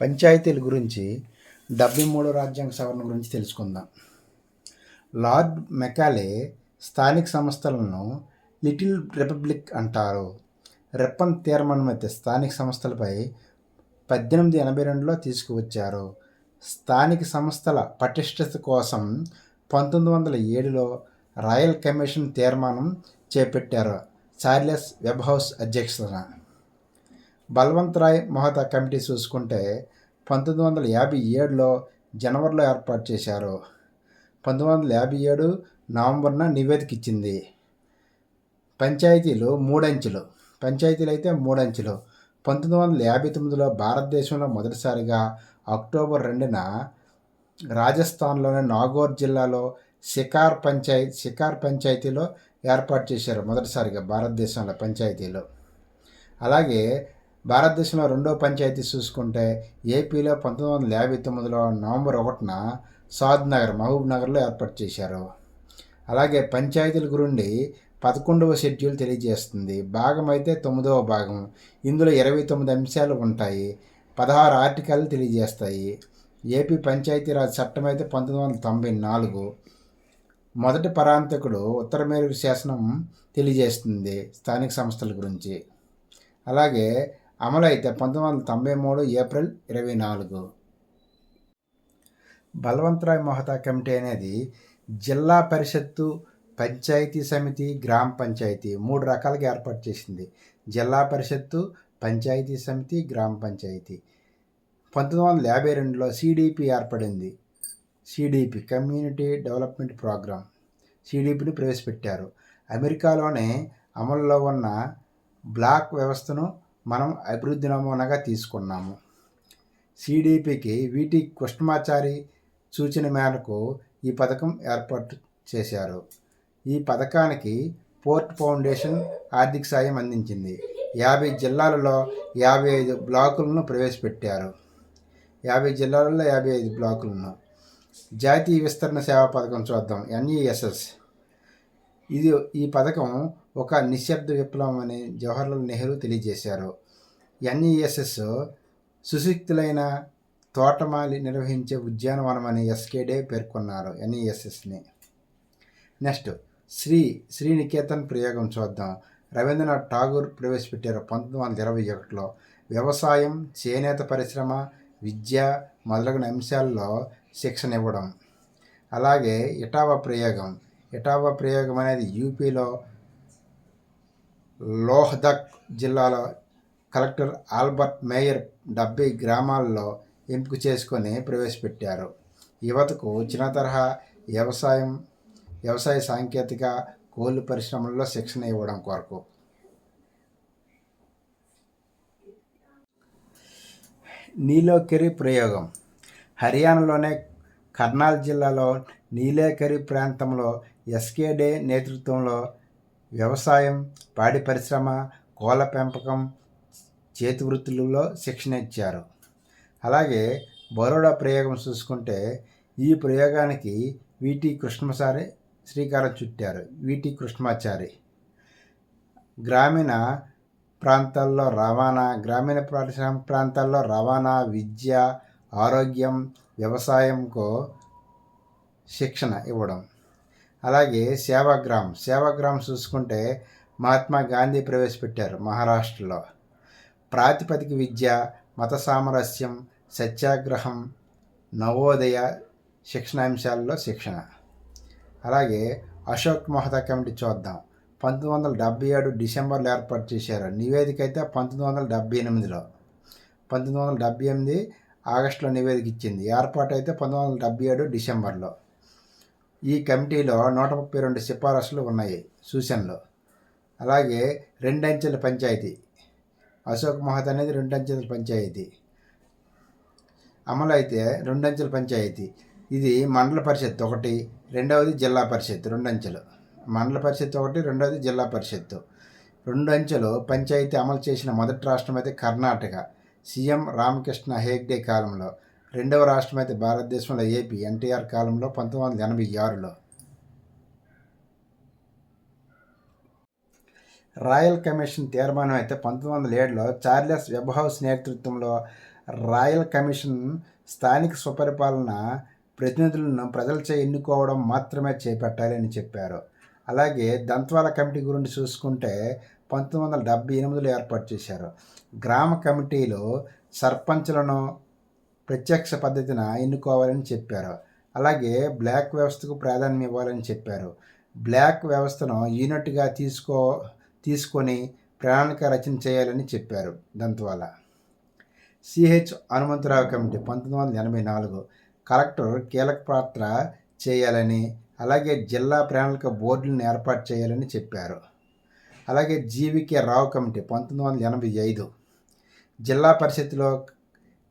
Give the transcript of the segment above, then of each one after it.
పంచాయతీల గురించి డెబ్బై మూడో రాజ్యాంగ సవరణ గురించి తెలుసుకుందాం. లార్డ్ మెకాలే స్థానిక సంస్థలను లిటిల్ రిపబ్లిక్ అంటారు. రెప్పన్ తీర్మానం అయితే స్థానిక సంస్థలపై పద్దెనిమిది ఎనభై రెండులో తీసుకువచ్చారు. స్థానిక సంస్థల పటిష్టత కోసం పంతొమ్మిది వందల ఏడులో రాయల్ కమిషన్ తీర్మానం చేపట్టారు. చార్లెస్ వెబ్ హౌస్ అధ్యక్షతన. బల్వంతరాయ్ మొహతా కమిటీ చూసుకుంటే పంతొమ్మిది వందల యాభై ఏడులో జనవరిలో ఏర్పాటు చేశారు. పంతొమ్మిది వందల యాభై ఏడు నవంబర్న నివేదిక ఇచ్చింది పంచాయతీలు మూడంచెలు. పంచాయతీలు అయితే మూడంచెలు. పంతొమ్మిది వందల యాభై తొమ్మిదిలో భారతదేశంలో మొదటిసారిగా అక్టోబర్ రెండున రాజస్థాన్లోని నాగోర్ జిల్లాలో షికార్ పంచాయతీ షికార్ పంచాయతీలో ఏర్పాటు చేశారు మొదటిసారిగా భారతదేశంలో పంచాయతీలు. అలాగే భారతదేశంలో రెండో పంచాయతీ చూసుకుంటే ఏపీలో పంతొమ్మిది వందల యాభై తొమ్మిదిలో నవంబర్ ఒకటిన సాద్ నగర్ మహబూబ్ నగర్లో ఏర్పాటు చేశారు. అలాగే పంచాయతీల గురించి పదకొండవ షెడ్యూల్ తెలియజేస్తుంది. భాగం అయితే తొమ్మిదవ భాగం. ఇందులో ఇరవై తొమ్మిది అంశాలు ఉంటాయి. పదహారు ఆర్టికల్ తెలియజేస్తాయి. ఏపీ పంచాయతీరాజ్ చట్టం అయితే పంతొమ్మిది వందల తొంభై నాలుగు. మొదటి పరాంతకుడు ఉత్తర మేరకు శాసనం తెలియజేస్తుంది స్థానిక సంస్థల గురించి. అలాగే అమలు అయితే పంతొమ్మిది వందల తొంభై మూడు ఏప్రిల్ ఇరవై నాలుగు. బలవంతరాయ్ మొహతా కమిటీ అనేది జిల్లా పరిషత్తు పంచాయతీ సమితి గ్రామ పంచాయతీ మూడు రకాలుగా ఏర్పాటు చేసింది. జిల్లా పరిషత్తు పంచాయతీ సమితి గ్రామ పంచాయతీ. పంతొమ్మిది వందల యాభై రెండులో సిడిపి ఏర్పడింది. సిడిపి కమ్యూనిటీ డెవలప్మెంట్ ప్రోగ్రామ్ సిడిపిని ప్రవేశపెట్టారు. అమెరికాలోనే అమల్లో ఉన్న బ్లాక్ వ్యవస్థను మనం అభివృద్ధి నమూనాగా తీసుకున్నాము. సిడిపికి వీటి కృష్ణమాచారి సూచన మేరకు ఈ పథకం ఏర్పాటు చేశారు. ఈ పథకానికి పోర్ట్ ఫౌండేషన్ ఆర్థిక సాయం అందించింది. యాభై జిల్లాలలో యాభై ఐదు బ్లాకులను ప్రవేశపెట్టారు. యాభై జిల్లాలలో యాభై ఐదు బ్లాకులను. జాతీయ విస్తరణ సేవా పథకం చూద్దాం. ఎన్ఈఎస్ఎస్. ఇది ఈ పథకం ఒక నిశ్శబ్ద విప్లవం అని జవహర్లాల్ నెహ్రూ తెలియజేశారు. ఎన్ఈఎస్ఎస్ సుశిక్తులైన తోటమాలి నిర్వహించే ఉద్యానవనం అని ఎస్కేడే పేర్కొన్నారు ఎన్ఈఎస్ఎస్ని. నెక్స్ట్ శ్రీ శ్రీనికేతన్ ప్రయోగం చూద్దాం. రవీంద్రనాథ్ ఠాగూర్ ప్రవేశపెట్టారు పంతొమ్మిది వందల ఇరవై ఒకటిలో. వ్యవసాయం చేనేత పరిశ్రమ విద్య మొదలగున అంశాల్లో శిక్షణ ఇవ్వడం. అలాగే ఇటావా ప్రయోగం. ఇటావా ప్రయోగం అనేది యూపీలో లోహ్దక్ జిల్లాలో కలెక్టర్ ఆల్బర్ట్ మేయర్ డెబ్బై గ్రామాల్లో ఎంపిక చేసుకొని ప్రవేశపెట్టారు. యువతకు చిన్న తరహా వ్యవసాయం వ్యవసాయ సాంకేతిక కోళ్ళు పరిశ్రమల్లో శిక్షణ ఇవ్వడం కొరకు. నీలోకెరి ప్రయోగం. హర్యానాలోనే కర్నాల్ జిల్లాలో నీలేకరి ప్రాంతంలో ఎస్కేడే నేతృత్వంలో వ్యవసాయం పాడి పరిశ్రమ కోళ్ళ పెంపకం చేతి వృత్తులలో శిక్షణ ఇచ్చారు. అలాగే బరోడా ప్రయోగం చూసుకుంటే ఈ ప్రయోగానికి విటి కృష్ణమాచారి శ్రీకారం చుట్టారు. విటి కృష్ణమాచారి గ్రామీణ ప్రాంతాల్లో రవాణా గ్రామీణ ప్రాంతాల్లో రవాణా విద్య ఆరోగ్యం వ్యవసాయంకు శిక్షణ ఇవ్వడం. అలాగే సేవాగ్రామ్. సేవాగ్రామ్ చూసుకుంటే మహాత్మా గాంధీ ప్రవేశపెట్టారు మహారాష్ట్రలో. ప్రాతిపదిక విద్య మత సామరస్యం సత్యాగ్రహం నవోదయ శిక్షణాంశాల్లో శిక్షణ. అలాగే అశోక్ మహతా కమిటీ చూద్దాం. పంతొమ్మిది వందల డెబ్బై ఏడు డిసెంబర్లో ఏర్పాటు చేశారు. నివేదిక అయితే పంతొమ్మిది వందల డెబ్బై ఎనిమిదిలో. పంతొమ్మిది వందల డెబ్బై ఎనిమిది ఆగస్టులో నివేదిక ఇచ్చింది. ఏర్పాటు అయితే పంతొమ్మిది వందల డెబ్బై ఏడు డిసెంబర్లో. ఈ కమిటీలో నూట ముప్పై రెండు సిఫారసులు ఉన్నాయి సూచనలు. అలాగే రెండంచెల పంచాయతీ. అశోక్ మహత్ అనేది రెండంచెల పంచాయతీ. అమలు అయితే రెండంచెల పంచాయతీ. ఇది మండల పరిషత్ ఒకటి రెండవది జిల్లా పరిషత్ రెండంచెలు. మండల పరిషత్ ఒకటి రెండవది జిల్లా పరిషత్. రెండంచెలు పంచాయతీ అమలు చేసిన మొదటి రాష్ట్రం అయితే కర్ణాటక. సీఎం రామకృష్ణ హేగ్డే కాలంలో. రెండవ రాష్ట్రం అయితే భారతదేశంలో ఏపీ ఎన్టీఆర్ కాలంలో పంతొమ్మిది వందల ఎనభై ఆరులో. రాయల్ కమిషన్ తీర్మానం అయితే పంతొమ్మిది వందల ఏడులో చార్లెస్ వెబ్హౌస్ నేతృత్వంలో రాయల్ కమిషన్ స్థానిక స్వపరిపాలన ప్రతినిధులను ప్రజలచే ఎన్నుకోవడం మాత్రమే చేపట్టాలని చెప్పారు. అలాగే దంత్వాల కమిటీ గురించి చూసుకుంటే పంతొమ్మిది వందల డెబ్బై ఎనిమిదిలో ఏర్పాటు చేశారు. గ్రామ కమిటీలు సర్పంచ్లను ప్రత్యక్ష పద్ధతిన ఎన్నుకోవాలని చెప్పారు. అలాగే బ్లాక్ వ్యవస్థకు ప్రాధాన్యం ఇవ్వాలని చెప్పారు. బ్లాక్ వ్యవస్థను యూనిట్గా తీసుకో తీసుకొని ప్రణాళిక రచన చేయాలని చెప్పారు దాంతవల్ల సిహెచ్ హనుమంతరావు కమిటీ పంతొమ్మిది వందల ఎనభై నాలుగు కలెక్టర్ కీలక పాత్ర చేయాలని అలాగే జిల్లా ప్రణాళిక బోర్డులను ఏర్పాటు చేయాలని చెప్పారు. అలాగే జీవికే రావు కమిటీ పంతొమ్మిది వందల ఎనభై ఐదు జిల్లా పరిషత్లో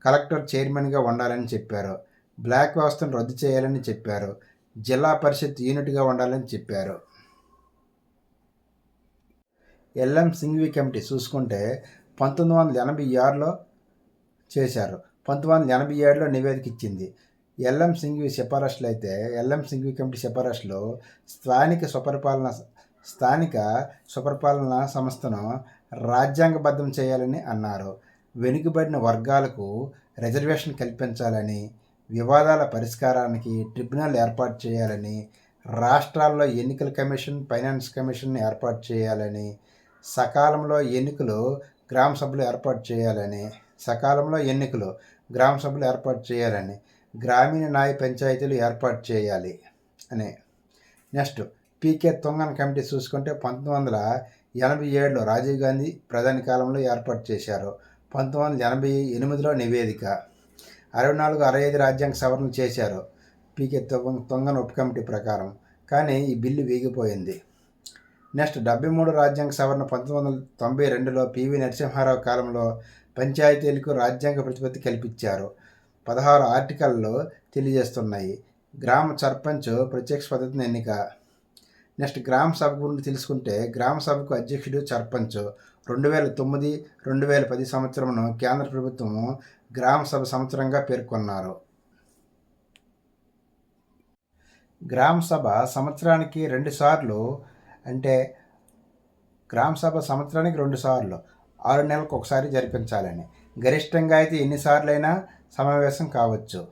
కలెక్టర్ చైర్మన్గా ఉండాలని చెప్పారు. బ్లాక్ వ్యవస్థను రద్దు చేయాలని చెప్పారు. జిల్లా పరిషత్ యూనిట్గా ఉండాలని చెప్పారు. ఎల్ఎం సింఘ్వి కమిటీ చూసుకుంటే పంతొమ్మిది వందల ఎనభై ఆరులో చేశారు. పంతొమ్మిది వందల ఎనభై ఏడులో నివేదిక ఇచ్చింది. ఎల్ఎం సింఘ్వి సిఫారసులు అయితే ఎల్ఎం సింఘ్వి కమిటీ సిఫారసులో స్థానిక స్వపరిపాలన స్థానిక స్వపరిపాలన సంస్థను రాజ్యాంగబద్ధం చేయాలని అన్నారు. వెనుకబడిన వర్గాలకు రిజర్వేషన్ కల్పించాలని వివాదాల పరిష్కారానికి ట్రిబ్యునల్ ఏర్పాటు చేయాలని రాష్ట్రాల్లో ఎన్నికల కమిషన్ ఫైనాన్స్ కమిషన్ ఏర్పాటు చేయాలని సకాలంలో ఎన్నికలు గ్రామ సభలు ఏర్పాటు చేయాలని సకాలంలో ఎన్నికలు గ్రామ సభలు ఏర్పాటు చేయాలని గ్రామీణ న్యాయ పంచాయతీలు ఏర్పాటు చేయాలి అని. నెక్స్ట్ పీకే తుంగన్ కమిటీ చూసుకుంటే పంతొమ్మిది వందల ఎనభై ఏడులో రాజీవ్ గాంధీ ప్రధాని కాలంలో ఏర్పాటు చేశారు. పంతొమ్మిది వందల ఎనభై ఎనిమిదిలో నివేదిక అరవై నాలుగు అరవై ఐదు రాజ్యాంగ సవరణ చేశారు. పీకే తొంగన ఉప కమిటీ ప్రకారం. కానీ ఈ బిల్లు వీగిపోయింది. నెక్స్ట్ డెబ్బై మూడు రాజ్యాంగ సవరణ పంతొమ్మిది వందల తొంభై రెండులో పివి నరసింహారావు కాలంలో పంచాయతీలకు రాజ్యాంగ ప్రతిపత్తి కల్పించారు. పదహారు ఆర్టికల్లో తెలియజేస్తున్నాయి. గ్రామ సర్పంచ్ ప్రత్యక్ష పద్ధతిని ఎన్నిక నెక్స్ట్ గ్రామ సభ గురించి తెలుసుకుంటే గ్రామ సభకు అధ్యక్షుడు సర్పంచ్. రెండు వేల తొమ్మిది రెండు వేల పది సంవత్సరమును కేంద్ర ప్రభుత్వము గ్రామ సభ సంవత్సరంగా పేర్కొన్నారు. గ్రామ సభ సంవత్సరానికి రెండుసార్లు అంటే గ్రామ సభ సంవత్సరానికి రెండుసార్లు ఆరు నెలలకు ఒకసారి జరిపించాలని. గరిష్టంగా అయితే ఎన్నిసార్లైనా సమావేశం కావచ్చు.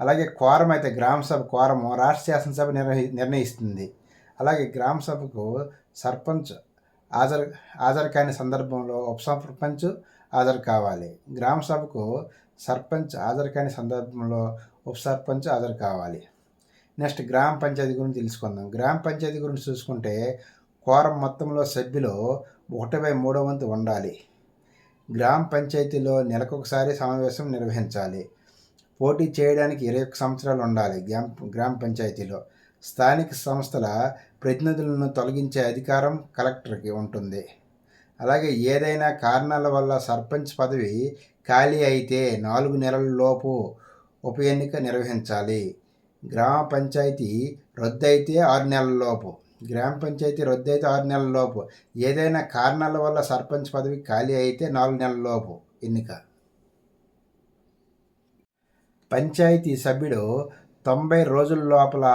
అలాగే కోరం అయితే గ్రామ సభ కోరము రాష్ట్ర శాసనసభ నిర్వహి నిర్ణయిస్తుంది. అలాగే గ్రామ సభకు సర్పంచ్ హాజరు హాజరు కాని సందర్భంలో ఉప సర్పంచ్ హాజరు కావాలి. గ్రామ సభకు సర్పంచ్ హాజరు కాని సందర్భంలో ఉప సర్పంచ్ హాజరు కావాలి. నెక్స్ట్ గ్రామ పంచాయతీ గురించి తెలుసుకుందాం. గ్రామ పంచాయతీ గురించి చూసుకుంటే కోరం మొత్తంలో సభ్యులు ఒకటి బై మూడో వంతు ఉండాలి. గ్రామ పంచాయతీలో నెలకొకసారి సమావేశం నిర్వహించాలి. పోటీ చేయడానికి ఇరవై ఒక్క సంవత్సరాలు ఉండాలి గ్రామ గ్రామ పంచాయతీలో. స్థానిక సంస్థల ప్రతినిధులను తొలగించే అధికారం కలెక్టర్కి ఉంటుంది. అలాగే ఏదైనా కారణాల వల్ల సర్పంచ్ పదవి ఖాళీ అయితే నాలుగు నెలల లోపు ఉప ఎన్నిక నిర్వహించాలి. గ్రామ పంచాయతీ రద్దయితే ఆరు నెలల లోపు గ్రామ పంచాయతీ రద్దు అయితే ఆరు నెలల లోపు ఏదైనా కారణాల వల్ల సర్పంచ్ పదవి ఖాళీ అయితే నాలుగు నెలల లోపు ఎన్నిక. పంచాయతీ సభ్యుడు తొంభై రోజుల లోపల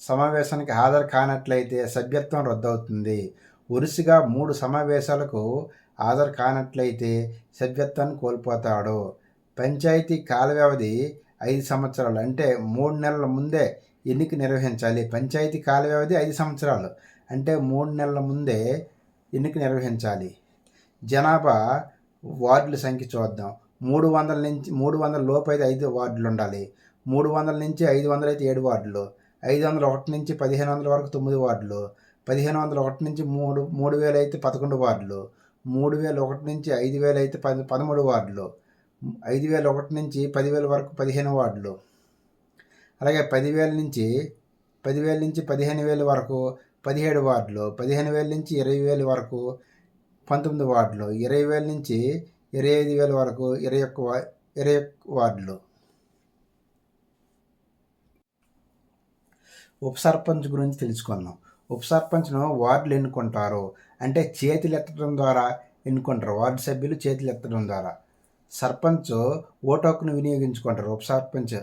సమావేశానికి హాజరు కానట్లయితే సభ్యత్వం రద్దవుతుంది. వరుసగా మూడు సమావేశాలకు హాజరు కానట్లయితే సభ్యత్వాన్ని కోల్పోతాడు. పంచాయతీ కాల వ్యవధి ఐదు సంవత్సరాలు అంటే మూడు నెలల ముందే ఎన్నిక నిర్వహించాలి. పంచాయతీ కాల వ్యవధి ఐదు సంవత్సరాలు అంటే మూడు నెలల ముందే ఎన్నిక నిర్వహించాలి. జనాభా వార్డుల సంఖ్య చూద్దాం. మూడు వందల నుంచి మూడు వందల లోపు అయితే ఐదు వార్డులు ఉండాలి. మూడు వందల నుంచి ఐదు వందలు అయితే ఏడు వార్డులు. ఐదు వందల ఒకటి నుంచి పదిహేను వందల వరకు తొమ్మిది వార్డులు పదిహేను వందల ఒకటి నుంచి మూడు మూడు వేలు అయితే పదకొండు వార్డులు మూడు వేల ఒకటి నుంచి ఐదు వేలు అయితే పది పదమూడు వార్డులు ఐదు వేల ఒకటి నుంచి పదివేల వరకు పదిహేను వార్డులు. అలాగే పదివేల నుంచి పదివేల నుంచి పదిహేను వేల వరకు పదిహేడు వార్డులు పదిహేను వేల నుంచి ఇరవై వేల వరకు పంతొమ్మిది వార్డులు ఇరవై వేల నుంచి ఇరవై ఐదు వేల వరకు ఇరవై ఒక్క ఇరవై ఒక్క వార్డులు. ఉప సర్పంచ్ గురించి తెలుసుకుందాం. ఉప సర్పంచ్ను వార్డులు ఎన్నుకుంటారు? అంటే చేతులు ఎత్తడం ద్వారా ఎన్నుకుంటారు. వార్డు సభ్యులు చేతులు ఎత్తడం ద్వారా. సర్పంచ్ ఓటు హక్కును వినియోగించుకుంటారు ఉప సర్పంచ్.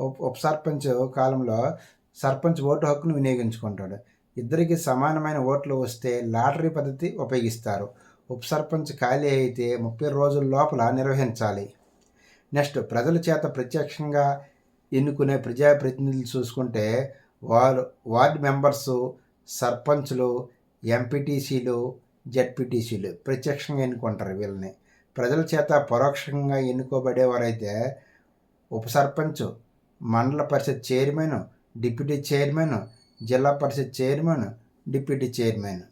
ఉప సర్పంచ్ కాలంలో సర్పంచ్ ఓటు హక్కును వినియోగించుకుంటాడు. ఇద్దరికి సమానమైన ఓట్లు వస్తే లాటరీ పద్ధతి ఉపయోగిస్తారు. ఉప సర్పంచ్ ఖాళీ అయితే ముప్పై రోజుల లోపల నిర్వహించాలి. నెక్స్ట్ ప్రజల చేత ప్రత్యక్షంగా ఎన్నుకునే ప్రజాప్రతినిధులు చూసుకుంటే వారు వార్డు మెంబర్సు సర్పంచ్లు ఎంపీటీసీలు జడ్పీటీసీలు ప్రత్యక్షంగా ఎన్నుకుంటారు వీళ్ళని. ప్రజల చేత పరోక్షంగా ఎన్నుకోబడేవారైతే ఉప సర్పంచ్ మండల పరిషత్ చైర్మన్ డిప్యూటీ చైర్మన్ జిల్లా పరిషత్ చైర్మన్ డిప్యూటీ చైర్మన్.